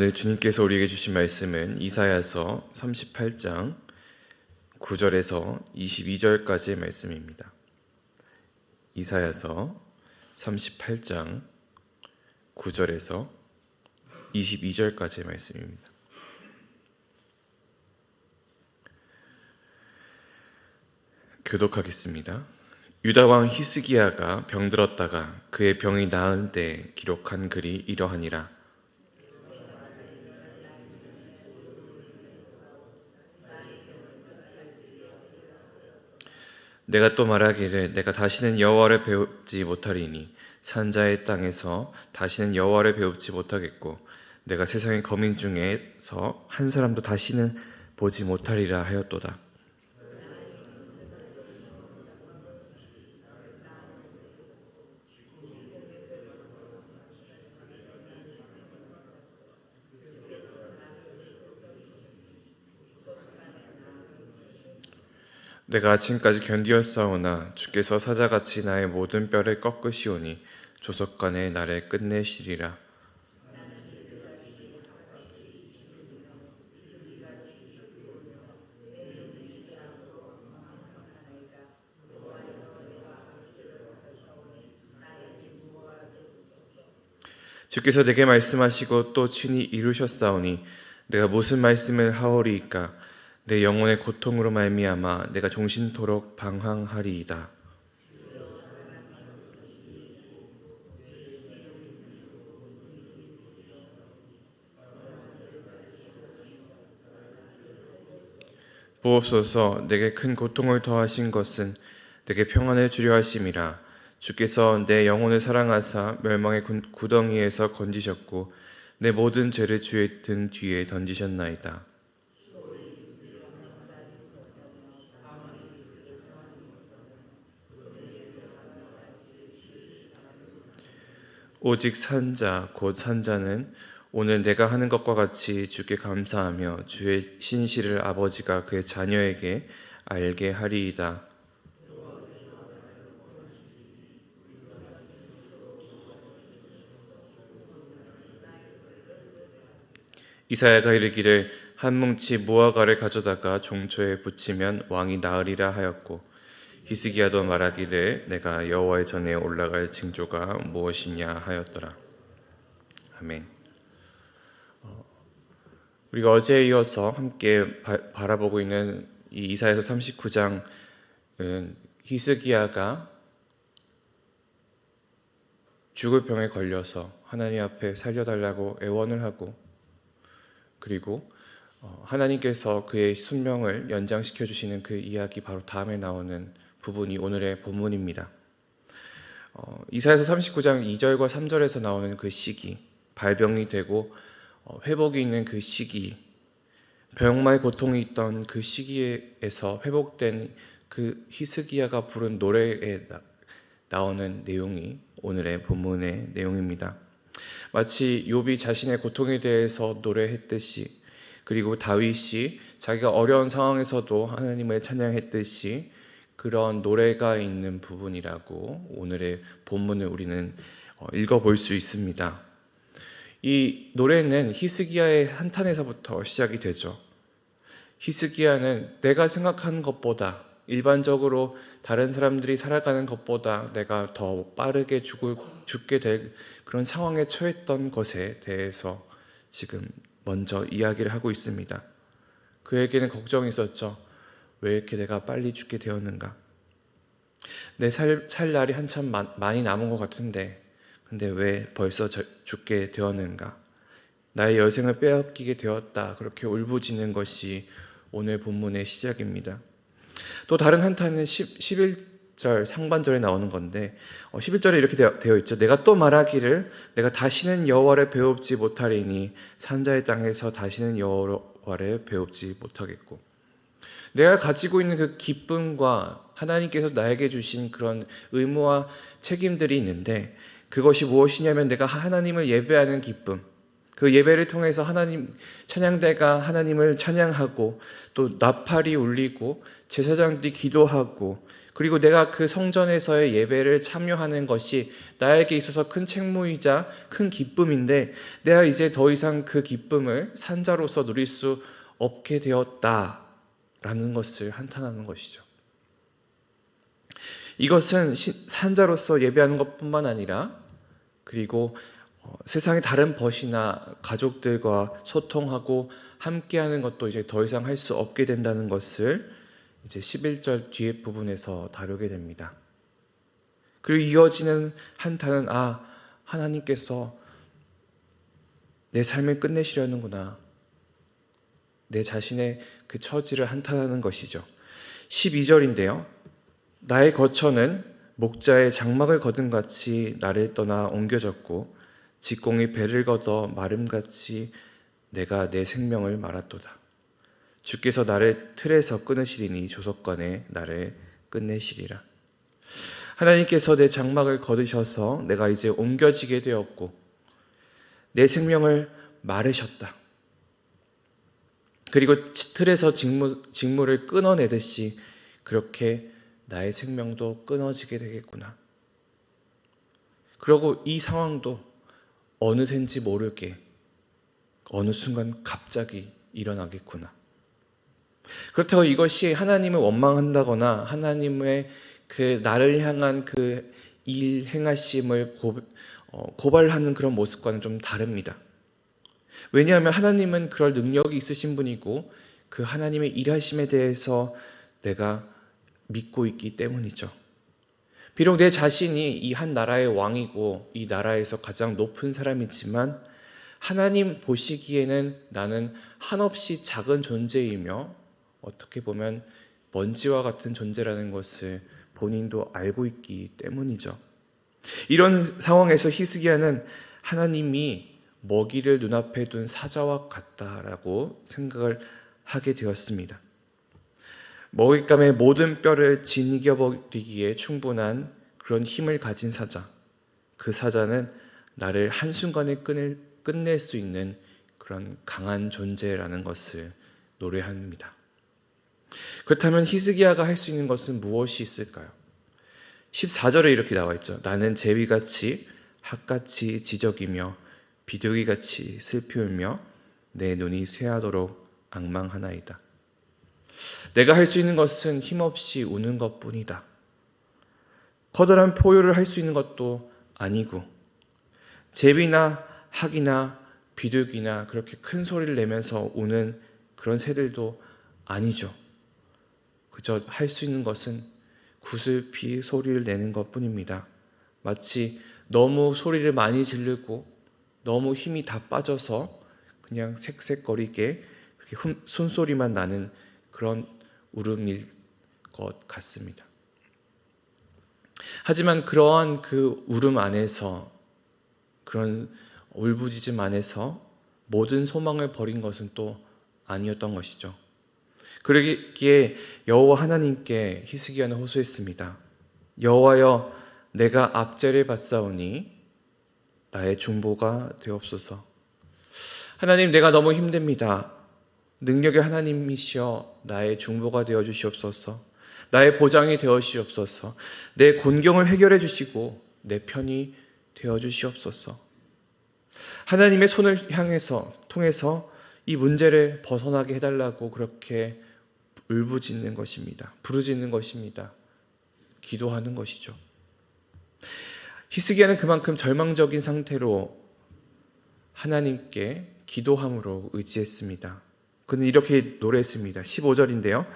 오늘 주님께서 우리에게 주신 말씀은 이사야서 38장 9절에서 22절까지의 말씀입니다. 이사야서 38장 9절에서 22절까지의 말씀입니다. 교독하겠습니다. 유다 왕 히스기야가 병들었다가 그의 병이 나은 때 기록한 글이 이러하니라. 내가 또 말하기를 내가 다시는 여호와를 배우지 못하리니 산자의 땅에서 다시는 여호와를 배우지 못하겠고 내가 세상의 거민 중에서 한 사람도 다시는 보지 못하리라 하였도다. 내가 아침까지 견디었사오나 주께서 사자같이 나의 모든 뼈를 꺾으시오니 조석간에 나를 끝내시리라. 주께서 내게 말씀하시고 또 친히 이루셨사오니 내가 무슨 말씀을 하오리이까 내 영혼의 고통으로 말미암아 내가 종신토록 방황하리이다. 보옵소서 내게 큰 고통을 더하신 것은 내게 평안을 주려 하심이라 주께서 내 영혼을 사랑하사 멸망의 구- 구덩이에서 건지셨고 내 모든 죄를 주의 등 뒤에 던지셨나이다. 오직 산자 곧 산자는 오늘 내가 하는 것과 같이 주께 감사하며 주의 신실을 아버지가 그의 자녀에게 알게 하리이다. 이사야가 이르기를 한 뭉치 무화과를 가져다가 종초에 붙이면 왕이 나으리라 하였고 히스기야도 말하기를 내가 여호와의 전에 올라갈 징조가 무엇이냐 하였더라. 아멘. 어, 우리가 어제에 이어서 함께 바, 바라보고 있는 이 이사야서 39장은 히스기야가 죽을 병에 걸려서 하나님 앞에 살려달라고 애원을 하고 그리고 어, 하나님께서 그의 순명을 연장시켜 주시는 그 이야기 바로 다음에 나오는 부분이 오늘의 본문입니다. 어, 이사야서 39장 2절과 3절에서 나오는 그 시기, 발병이 되고 어, 회복이 있는 그 시기, 병마의 고통이 있던 그 시기에서 회복된 그 히스기야가 부른 노래에 나, 나오는 내용이 오늘의 본문의 내용입니다. 마치 욥이 자신의 고통에 대해서 노래했듯이 그리고 다윗이 자기가 어려운 상황에서도 하나님을 찬양했듯이 그런 노래가 있는 부분이라고 오늘의 본문을 우리는 어, 읽어볼 수 있습니다. 이 노래는 히스기야의 한탄에서부터 시작이 되죠. 히스기야는 내가 생각하는 것보다 일반적으로 다른 사람들이 살아가는 것보다 내가 더 빠르게 죽을, 죽게 될 그런 상황에 처했던 것에 대해서 지금 먼저 이야기를 하고 있습니다. 그에게는 걱정이 있었죠. 왜 이렇게 내가 빨리 죽게 되었는가? 내 살, 살 날이 한참 마, 많이 남은 것 같은데, 근데 왜 벌써 저, 죽게 되었는가? 나의 여생을 빼앗기게 되었다. 그렇게 울부짖는 것이 오늘 본문의 시작입니다. 또 다른 한탄은 10, 11절 상반절에 나오는 건데 어, 11절에 이렇게 되어, 되어 있죠. 내가 또 말하기를 내가 다시는 여호와를 배웁지 못하리니 산자의 땅에서 다시는 여호와를 배웁지 못하겠고 내가 가지고 있는 그 기쁨과 하나님께서 나에게 주신 그런 의무와 책임들이 있는데 그것이 무엇이냐면 내가 하나님을 예배하는 기쁨. 그 예배를 통해서 하나님 찬양대가 하나님을 찬양하고 또 나팔이 울리고 제사장들이 기도하고 그리고 내가 그 성전에서의 예배를 참여하는 것이 나에게 있어서 큰 책무이자 큰 기쁨인데 내가 이제 더 이상 그 기쁨을 산자로서 누릴 수 없게 되었다 라는 것을 한탄하는 것이죠. 이것은 시- 산자로서 예배하는 것뿐만 아니라 그리고 어, 세상의 다른 벗이나 가족들과 소통하고 함께하는 것도 이제 더 이상 할 수 없게 된다는 것을 이제 11절 뒤에 부분에서 다루게 됩니다. 그리고 이어지는 한탄은 아 하나님께서 내 삶을 끝내시려는구나. 내 자신의 그 처지를 한탄하는 것이죠. 12절인데요. 나의 거처는 목자의 장막을 거둔 같이 나를 떠나 옮겨졌고 직공이 배를 걷어 마름같이 내가 내 생명을 말았도다. 주께서 나를 틀에서 끊으시리니 조석관에 나를 끝내시리라. 하나님께서 내 장막을 거두셔서 내가 이제 옮겨지게 되었고 내 생명을 마르셨다. 그리고 틀에서 직무, 직무를 끊어내듯이 그렇게 나의 생명도 끊어지게 되겠구나. 그러고 이 상황도 어느샌지 모르게 어느 순간 갑자기 일어나겠구나. 그렇다고 이것이 하나님을 원망한다거나 하나님의 그 나를 향한 그 일 행하심을 고, 어, 고발하는 그런 모습과는 좀 다릅니다. 왜냐하면 하나님은 그럴 능력이 있으신 분이고 그 하나님의 일하심에 대해서 내가 믿고 있기 때문이죠. 비록 내 자신이 이 한 나라의 왕이고 이 나라에서 가장 높은 사람이지만 하나님 보시기에는 나는 한없이 작은 존재이며 어떻게 보면 먼지와 같은 존재라는 것을 본인도 알고 있기 때문이죠. 이런 상황에서 히스기야는 하나님이 먹이를 눈앞에 둔 사자와 같다라고 생각을 하게 되었습니다. 먹잇감의 모든 뼈를 지니겨버리기에 충분한 그런 힘을 가진 사자. 그 사자는 나를 한순간에 끝낼, 끝낼 수 있는 그런 강한 존재라는 것을 노래합니다. 그렇다면 히스기야가 할 수 있는 것은 무엇이 있을까요? 14절에 이렇게 나와 있죠. 나는 제비같이 학같이 지적이며 비둘기 같이 슬피 울며 내 눈이 쇠하도록 악망하나이다. 내가 할 수 있는 것은 힘없이 우는 것 뿐이다. 커다란 포효를 할 수 있는 것도 아니고 제비나 학이나 비둘기나 그렇게 큰 소리를 내면서 우는 그런 새들도 아니죠. 그저 할 수 있는 것은 구슬피 소리를 내는 것 뿐입니다. 마치 너무 소리를 많이 지르고 너무 힘이 다 빠져서 그냥 색색거리게 손소리만 나는 그런 울음일 것 같습니다. 하지만 그러한 그 울음 안에서 그런 울부짖음 안에서 모든 소망을 버린 것은 또 아니었던 것이죠. 그러기에 여호와 하나님께 히스기야는 호소했습니다. 여호와여 내가 압제를 받사오니 나의 중보가 되옵소서. 하나님 내가 너무 힘듭니다. 능력의 하나님이시여 나의 중보가 되어 주시옵소서. 나의 보장이 되어 주시옵소서. 내 곤경을 해결해 주시고 내 편이 되어 주시옵소서. 하나님의 손을 향해서 통해서 이 문제를 벗어나게 해달라고 그렇게 울부짖는 것입니다. 부르짖는 것입니다. 기도하는 것이죠. 히스기야는 그만큼 절망적인 상태로 하나님께 기도함으로 의지했습니다. 그는 이렇게 노래했습니다. 15절인데요.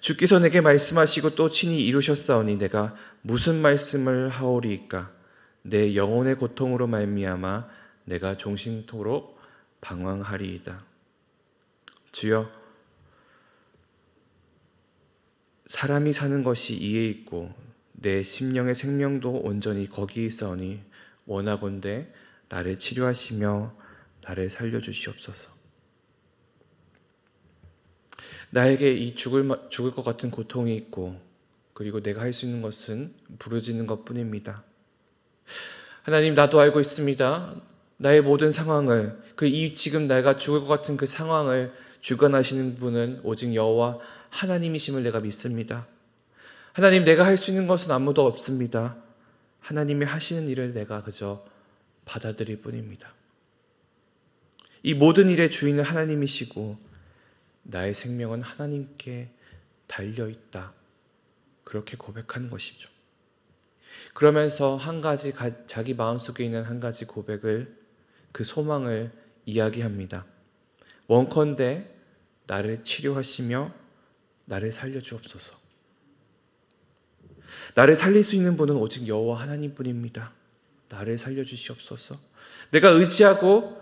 주께서 내게 말씀하시고 또 친히 이루셨사오니 내가 무슨 말씀을 하오리이까 내 영혼의 고통으로 말미암아 내가 종신토록 방황하리이다. 주여 사람이 사는 것이 이에 있고 내 심령의 생명도 온전히 거기 있사오니 원하건대 나를 치료하시며 나를 살려 주시옵소서. 나에게 이 죽을 죽을 것 같은 고통이 있고 그리고 내가 할 수 있는 것은 부르짖는 것뿐입니다. 하나님 나도 알고 있습니다. 나의 모든 상황을 그 이 지금 내가 죽을 것 같은 그 상황을 주관하시는 분은 오직 여호와 하나님이심을 내가 믿습니다. 하나님 내가 할 수 있는 것은 아무도 없습니다. 하나님이 하시는 일을 내가 그저 받아들일 뿐입니다. 이 모든 일의 주인은 하나님이시고 나의 생명은 하나님께 달려 있다. 그렇게 고백하는 것이죠. 그러면서 한 가지 가- 자기 마음속에 있는 한 가지 고백을 그 소망을 이야기합니다. 원컨대 나를 치료하시며 나를 살려 주옵소서. 나를 살릴 수 있는 분은 오직 여호와 하나님뿐입니다. 나를 살려 주시옵소서. 내가 의지하고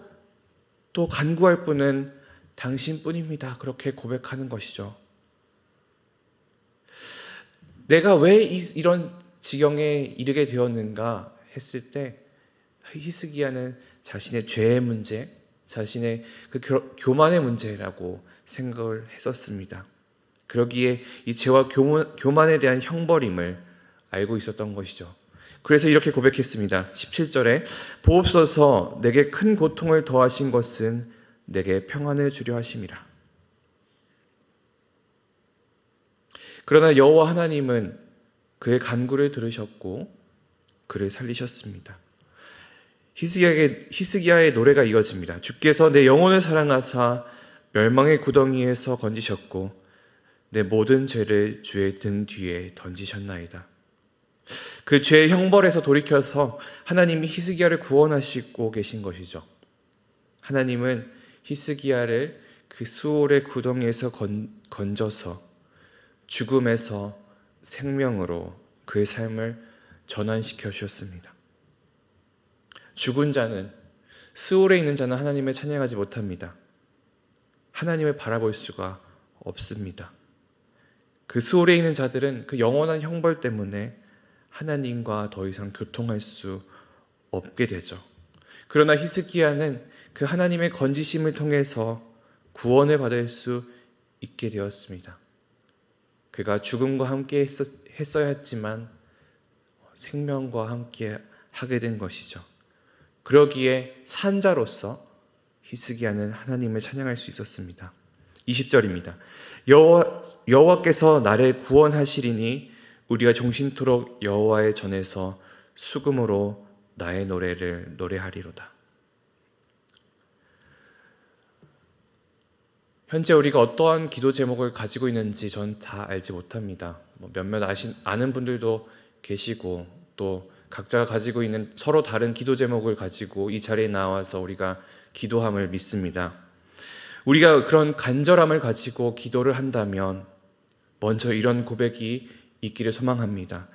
또 간구할 분은 당신뿐입니다. 그렇게 고백하는 것이죠. 내가 왜 이- 이런 지경에 이르게 되었는가 했을 때 히스기야는 자신의 죄의 문제, 자신의 그 교- 교만의 문제라고 생각을 했었습니다. 그러기에 이 죄와 교만, 교만에 대한 형벌임을 알고 있었던 것이죠. 그래서 이렇게 고백했습니다. 17절에 보옵소서 내게 큰 고통을 더하신 것은 내게 평안을 주려 하심이라. 그러나 여호와 하나님은 그의 간구를 들으셨고 그를 살리셨습니다. 히스기야의, 히스기야의 노래가 이어집니다. 주께서 내 영혼을 사랑하사 멸망의 구덩이에서 건지셨고 내 모든 죄를 주의 등 뒤에 던지셨나이다. 그 죄의 형벌에서 돌이켜서 하나님이 히스기야를 구원하시고 계신 것이죠. 하나님은 히스기야를 그 수올의 구덩이에서 건, 건져서 죽음에서 생명으로 그의 삶을 전환시켜 주셨습니다. 죽은 자는 스올에 있는 자는 하나님을 찬양하지 못합니다. 하나님을 바라볼 수가 없습니다. 그 스올에 있는 자들은 그 영원한 형벌 때문에 하나님과 더 이상 교통할 수 없게 되죠. 그러나 히스기야는 그 하나님의 건지심을 통해서 구원을 받을 수 있게 되었습니다. 그가 죽음과 함께 했었, 어야 했지만 생명과 함께 하게 된 것이죠. 그러기에 산자로서 히스기야는 하나님을 찬양할 수 있었습니다. 20절입니다. 여호와, 여호와께서 나를 구원하시리니 우리가 종신토록 여호와의 전에서 수금으로 나의 노래를 노래하리로다. 현재 우리가 어떠한 기도 제목을 가지고 있는지 전 다 알지 못합니다. 뭐 몇몇 아신, 아는 분들도 계시고 또 각자가 가지고 있는 서로 다른 기도 제목을 가지고 이 자리에 나와서 우리가 기도함을 믿습니다. 우리가 그런 간절함을 가지고 기도를 한다면 먼저 이런 고백이 있기를 소망합니다.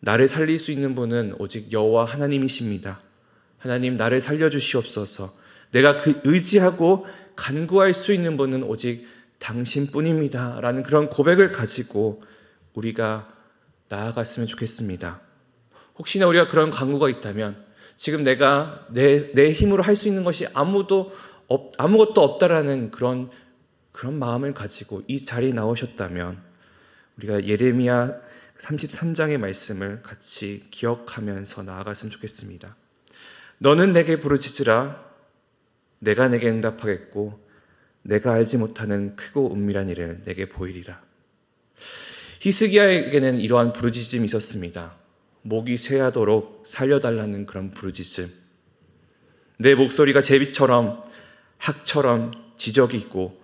나를 살릴 수 있는 분은 오직 여호와 하나님이십니다. 하나님 나를 살려 주시옵소서. 내가 그 의지하고 간구할 수 있는 분은 오직 당신뿐입니다. 라는 그런 고백을 가지고 우리가 나아갔으면 좋겠습니다. 혹시나 우리가 그런 간구가 있다면 지금 내가 내, 내 힘으로 할 수 있는 것이 아무도 없, 아무것도 없다라는 그런 그런 마음을 가지고 이 자리에 나오셨다면 우리가 예레미야 33장의 말씀을 같이 기억하면서 나아갔으면 좋겠습니다. 너는 내게 부르짖으라 내가 내게 응답하겠고 내가 알지 못하는 크고 은밀한 일을 내게 보이리라. 히스기야에게는 이러한 부르짖음이 있었습니다. 목이 쇠하도록 살려달라는 그런 부르짖음. 내 목소리가 제비처럼 학처럼 지적이 있고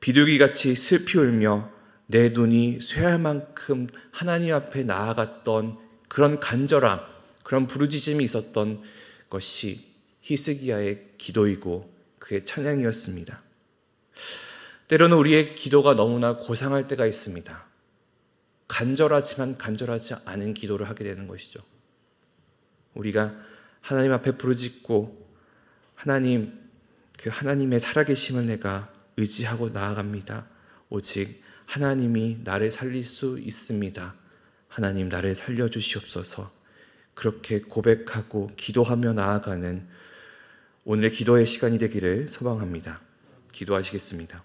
비둘기 같이 슬피 울며 내 눈이 쇠할 만큼 하나님 앞에 나아갔던 그런 간절함, 그런 부르짖음이 있었던 것이 히스기야의 기도이고 그의 찬양이었습니다. 때로는 우리의 기도가 너무나 고상할 때가 있습니다. 간절하지만 간절하지 않은 기도를 하게 되는 것이죠. 우리가 하나님 앞에 부르짖고 하나님 그 하나님의 살아계심을 내가 의지하고 나아갑니다. 오직 하나님이 나를 살릴 수 있습니다. 하나님 나를 살려 주시옵소서. 그렇게 고백하고 기도하며 나아가는 오늘의 기도의 시간이 되기를 소망합니다. 기도하시겠습니다.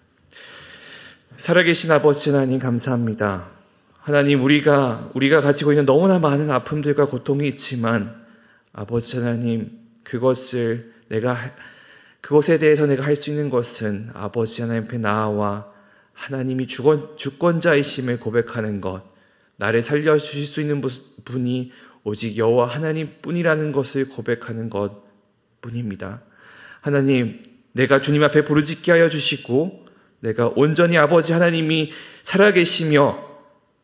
살아계신 아버지 하나님 감사합니다. 하나님 우리가 우리가 가지고 있는 너무나 많은 아픔들과 고통이 있지만 아버지 하나님 그것을 내가 하- 그것에 대해서 내가 할 수 있는 것은 아버지 하나님 앞에 나아와 하나님이 주권, 주권자이심을 고백하는 것, 나를 살려주실 수 있는 부- 분이 오직 여호와 하나님 뿐이라는 것을 고백하는 것 뿐입니다. 하나님, 내가 주님 앞에 부르짖게 하여 주시고, 내가 온전히 아버지 하나님이 살아계시며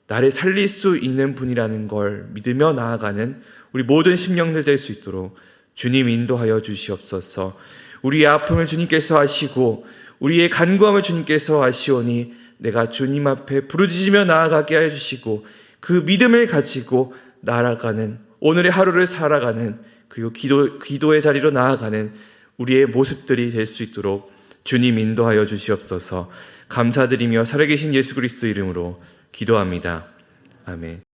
나를 살릴 수 있는 분이라는 걸 믿으며 나아가는 우리 모든 심령들 될 수 있도록 주님 인도하여 주시옵소서. 우리의 아픔을 주님께서 아시고 우리의 간구함을 주님께서 아시오니 내가 주님 앞에 부르짖으며 나아가게 하여 주시고 그 믿음을 가지고 나아가는 오늘의 하루를 살아가는 그리고 기도, 기도의 자리로 나아가는 우리의 모습들이 될 수 있도록 주님 인도하여 주시옵소서 감사드리며 살아계신 예수 그리스도 이름으로 기도합니다. 아멘.